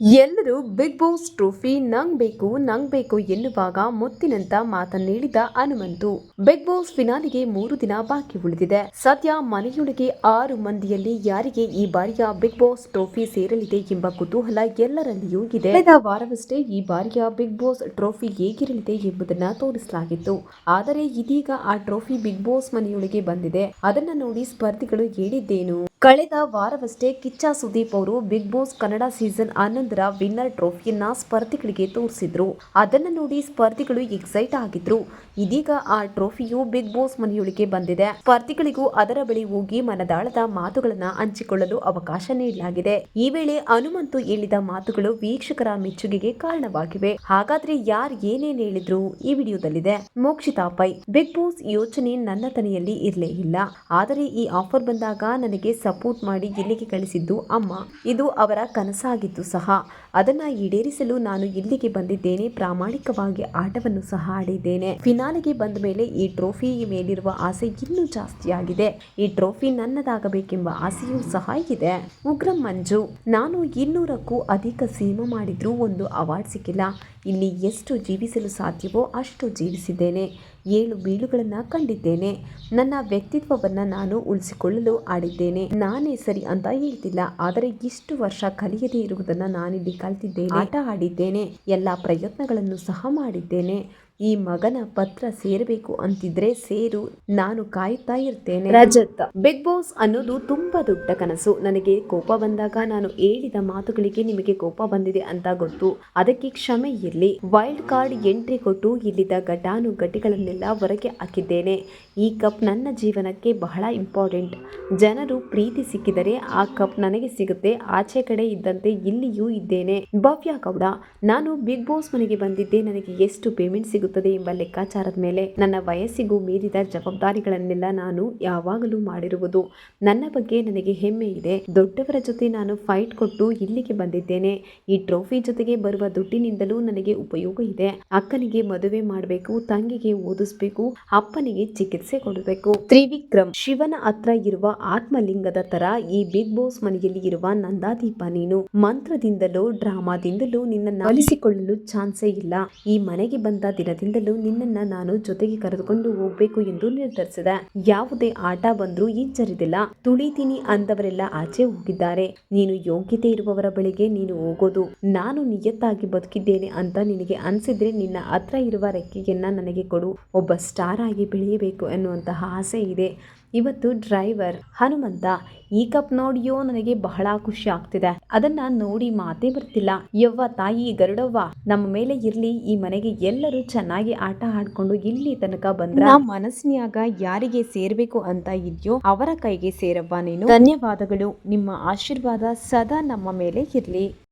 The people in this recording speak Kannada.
ಎಲ್ಲರೂ ಬಿಗ್ ಬಾಸ್ ಟ್ರೋಫಿ ನಂಗ್ ಬೇಕು ನಂಗ್ ಬೇಕು ಎನ್ನುವಾಗ ಮುತ್ತಿನಂತ ಮಾತನ್ನೇಳಿದ ಹನುಮಂತು. ಬಿಗ್ ಬಾಸ್ ಫಿನಾಲಿಗೆ ಮೂರು ದಿನ ಬಾಕಿ ಉಳಿದಿದೆ. ಸದ್ಯ ಮನೆಯೊಳಗೆ ಆರು ಮಂದಿಯಲ್ಲಿ ಯಾರಿಗೆ ಈ ಬಾರಿಯ ಬಿಗ್ ಬಾಸ್ ಟ್ರೋಫಿ ಸೇರಲಿದೆ ಎಂಬ ಕುತೂಹಲ ಎಲ್ಲರಲ್ಲಿಯೂ ಇದೆ. ಕಳೆದ ವಾರವಷ್ಟೇ ಈ ಬಾರಿಯ ಬಿಗ್ ಬಾಸ್ ಟ್ರೋಫಿ ಹೇಗಿರಲಿದೆ ಎಂಬುದನ್ನ ತೋರಿಸಲಾಗಿತ್ತು. ಆದರೆ ಇದೀಗ ಆ ಟ್ರೋಫಿ ಬಿಗ್ ಬಾಸ್ ಮನೆಯೊಳಗೆ ಬಂದಿದೆ. ಅದನ್ನ ನೋಡಿ ಸ್ಪರ್ಧಿಗಳು ಹೇಳಿದ್ದೇನು? ಕಳೆದ ವಾರವಷ್ಟೇ ಕಿಚ್ಚ ಸುದೀಪ್ ಅವರು ಬಿಗ್ ಬಾಸ್ ಕನ್ನಡ ಸೀಸನ್ ಹನ್ನೊಂದರ ವಿನ್ನರ್ ಟ್ರೋಫಿಯನ್ನ ಸ್ಪರ್ಧಿಗಳಿಗೆ ತೋರಿಸಿದ್ರು. ಅದನ್ನ ನೋಡಿ ಸ್ಪರ್ಧಿಗಳು ಎಕ್ಸೈಟ್ ಆಗಿದ್ರು. ಇದೀಗ ಆ ಟ್ರೋಫಿಯು ಬಿಗ್ ಬಾಸ್ ಮನೆಯೊಳಗೆ ಬಂದಿದೆ. ಸ್ಪರ್ಧಿಗಳಿಗೂ ಅದರ ಬಳಿ ಹೋಗಿ ಮನದಾಳದ ಮಾತುಗಳನ್ನ ಹಂಚಿಕೊಳ್ಳಲು ಅವಕಾಶ ನೀಡಲಾಗಿದೆ. ಈ ವೇಳೆ ಹನುಮಂತು ಹೇಳಿದ ಮಾತುಗಳು ವೀಕ್ಷಕರ ಮೆಚ್ಚುಗೆಗೆ ಕಾರಣವಾಗಿವೆ. ಹಾಗಾದ್ರೆ ಯಾರು ಏನೇನ್ ಹೇಳಿದ್ರು ಈ ವಿಡಿಯೋದಲ್ಲಿದೆ. ಮೋಕ್ಷಿತಾ ಪೈ, ಬಿಗ್ ಬಾಸ್ ಯೋಚನೆ ನನ್ನ ತನೆಯಲ್ಲಿ ಇರಲೇ ಇಲ್ಲ. ಆದರೆ ಈ ಆಫರ್ ಬಂದಾಗ ನನಗೆ ಸಪೋರ್ಟ್ ಮಾಡಿ ಇಲ್ಲಿಗೆ ಕಳಿಸಿದ್ದು ಅಮ್ಮ. ಇದು ಅವರ ಕನಸಾಗಿತ್ತು ಸಹ. ಅದನ್ನ ಈಡೇರಿಸಲು ನಾನು ಇಲ್ಲಿಗೆ ಬಂದಿದ್ದೇನೆ. ಪ್ರಾಮಾಣಿಕವಾಗಿ ಆಟವನ್ನು ಸಹ ಆಡಿದ್ದೇನೆ. ಫಿನಾಲಿಗೆ ಬಂದ ಮೇಲೆ ಈ ಟ್ರೋಫಿ ಮೇಲಿರುವ ಆಸೆ ಇನ್ನೂ ಜಾಸ್ತಿ ಆಗಿದೆ. ಈ ಟ್ರೋಫಿ ನನ್ನದಾಗಬೇಕೆಂಬ ಆಸೆಯೂ ಸಹ ಇದೆ ಉಗ್ರಂ ಮಂಜು. ನಾನು ಇನ್ನೂರಕ್ಕೂ ಅಧಿಕ ಸಿನಿಮಾ ಮಾಡಿದ್ರೂ ಒಂದು ಅವಾರ್ಡ್ ಸಿಕ್ಕಿಲ್ಲ. ಇಲ್ಲಿ ಎಷ್ಟು ಜೀವಿಸಲು ಸಾಧ್ಯವೋ ಅಷ್ಟು ಜೀವಿಸಿದ್ದೇನೆ. ಏಳು ಬೀಳುಗಳನ್ನು ಕಂಡಿದ್ದೇನೆ. ನನ್ನ ವ್ಯಕ್ತಿತ್ವವನ್ನು ನಾನು ಉಳಿಸಿಕೊಳ್ಳಲು ಆಡಿದ್ದೇನೆ. ನಾನೇ ಸರಿ ಅಂತ ಹೇಳ್ತಿಲ್ಲ. ಆದರೆ ಇಷ್ಟು ವರ್ಷ ಕಲಿಯದೇ ಇರುವುದನ್ನು ನಾನಿಲ್ಲಿ ಕಲ್ತಿದ್ದೇನೆ. ಆಟ ಆಡಿದ್ದೇನೆ. ಎಲ್ಲ ಪ್ರಯತ್ನಗಳನ್ನು ಸಹ ಮಾಡಿದ್ದೇನೆ. ಈ ಮಗನ ಪತ್ರ ಸೇರಬೇಕು ಅಂತಿದ್ರೆ ಸೇರು ನಾನು ಕಾಯ್ತಾ ಇರ್ತೇನೆ. ರಜತ್. ಬಿಗ್ ಬಾಸ್ ಅನ್ನೋದು ತುಂಬಾ ದೊಡ್ಡ ಕನಸು. ನನಗೆ ಕೋಪ ಬಂದಾಗ ನಾನು ಹೇಳಿದ ಮಾತುಗಳಿಗೆ ನಿಮಗೆ ಕೋಪ ಬಂದಿದೆ ಅಂತ ಗೊತ್ತು. ಅದಕ್ಕೆ ಕ್ಷಮೆ ಇರಲಿ. ವೈಲ್ಡ್ ಕಾರ್ಡ್ ಎಂಟ್ರಿ ಕೊಟ್ಟು ಇಲ್ಲಿದ್ದ ಘಟಾನುಘಟಿಗಳನ್ನೆಲ್ಲ ಹೊರಗೆ ಹಾಕಿದ್ದೇನೆ. ಈ ಕಪ್ ನನ್ನ ಜೀವನಕ್ಕೆ ಬಹಳ ಇಂಪಾರ್ಟೆಂಟ್. ಜನರು ಪ್ರೀತಿ ಸಿಕ್ಕಿದರೆ ಆ ಕಪ್ ನನಗೆ ಸಿಗುತ್ತೆ. ಆಚೆ ಕಡೆ ಇದ್ದಂತೆ ಇಲ್ಲಿಯೂ ಇದ್ದೇನೆ. ಭವ್ಯ ಗೌಡ ನಾನು ಬಿಗ್ ಬಾಸ್ ಮನೆಗೆ ಬಂದಿದ್ದೆ ನನಗೆ ಎಷ್ಟು ಪೇಮೆಂಟ್ ಸಿಗುತ್ತದೆ ಎಂಬ ಲೆಕ್ಕಾಚಾರದ ಮೇಲೆ ನನ್ನ ವಯಸ್ಸಿಗೂ ಮೀರಿದ ಜವಾಬ್ದಾರಿಗಳನ್ನೆಲ್ಲ ನಾನು ಯಾವಾಗಲೂ ಮಾಡಿರುವುದು. ನನ್ನ ಬಗ್ಗೆ ನನಗೆ ಹೆಮ್ಮೆ ಇದೆ. ದೊಡ್ಡವರ ಜೊತೆ ನಾನು ಫೈಟ್ ಕೊಟ್ಟು ಇಲ್ಲಿಗೆ ಬಂದಿದ್ದೇನೆ. ಈ ಟ್ರೋಫಿ ಜೊತೆಗೆ ಬರುವ ದುಡ್ಡಿನಿಂದಲೂ ನನಗೆ ಉಪಯೋಗ ಇದೆ. ಅಕ್ಕನಿಗೆ ಮದುವೆ ಮಾಡಬೇಕು, ತಂಗಿಗೆ ಓದಿಸ್ಬೇಕು, ಅಪ್ಪನಿಗೆ ಚಿಕಿತ್ಸೆ ಕೊಡಬೇಕು. ತ್ರಿವಿಕ್ರಮ್, ಶಿವನ ಹತ್ರ ಇರುವ ಆತ್ಮಲಿಂಗದ ತರ ಈ ಬಿಗ್ ಬಾಸ್ ಮನೆಯಲ್ಲಿ ಇರುವ ನಂದಾದೀಪ ನೀನು. ಮಂತ್ರದಿಂದಲೂ, ಡ್ರಾಮಾದಿಂದಲೂ ನಿನ್ನ ಅಲಿಸಿಕೊಳ್ಳಲು ಚಾನ್ಸೇ ಇಲ್ಲ. ಈ ಮನೆಗೆ ಬಂದ ದಿನದಿಂದಲೂ ನಿನ್ನನ್ನ ನಾನು ಜೊತೆಗೆ ಕರೆದುಕೊಂಡು ಹೋಗ್ಬೇಕು ಎಂದು ನಿರ್ಧರಿಸಿದೆ. ಯಾವುದೇ ಆಟ ಬಂದ್ರೂ ಹಿಂಜರಿದಿಲ್ಲ. ತುಳಿತೀನಿ ಅಂದವರೆಲ್ಲ ಆಚೆ ಹೋಗಿದ್ದಾರೆ. ನೀನು ಯೋಗ್ಯತೆ ಇರುವವರ ಬಳಿಗೆ ನೀನು ಹೋಗೋದು. ನಾನು ನಿಯತ್ತಾಗಿ ಬದುಕಿದ್ದೇನೆ ಅಂತ ನಿನಗೆ ಅನ್ಸಿದ್ರೆ ನಿನ್ನ ಹತ್ರ ಇರುವ ರೆಕ್ಕೆಯನ್ನ ನನಗೆ ಕೊಡು. ಒಬ್ಬ ಸ್ಟಾರ್ ಆಗಿ ಬೆಳೆಯಬೇಕು ಎನ್ನುವಂತಹ ಆಸೆ ಇದೆ. ಇವತ್ತು ಡ್ರೈವರ್ ಹನುಮಂತ, ಈ ಕಪ್ ನೋಡಿಯೋ, ನನಗೆ ಬಹಳ ಖುಷಿ ಆಗ್ತಿದೆ. ಅದನ್ನ ನೋಡಿ ಮಾತೇ ಬರ್ತಿಲ್ಲ. ಯವ್ವ ತಾಯಿ ಗರುಡವ್ವ, ನಮ್ಮ ಮೇಲೆ ಇರ್ಲಿ. ಈ ಮನೆಗೆ ಎಲ್ಲರೂ ಚೆನ್ನಾಗಿ ಆಟ ಆಡ್ಕೊಂಡು ಇಲ್ಲಿ ತನಕ ಬಂದ್ರ ಮನಸ್ಸಿನಾಗ ಯಾರಿಗೆ ಸೇರ್ಬೇಕು ಅಂತ ಇದೆಯೋ, ಅವರ ಕೈಗೆ ಸೇರವ್ವ ನೀನು. ಧನ್ಯವಾದಗಳು. ನಿಮ್ಮ ಆಶೀರ್ವಾದ ಸದಾ ನಮ್ಮ ಮೇಲೆ ಇರ್ಲಿ.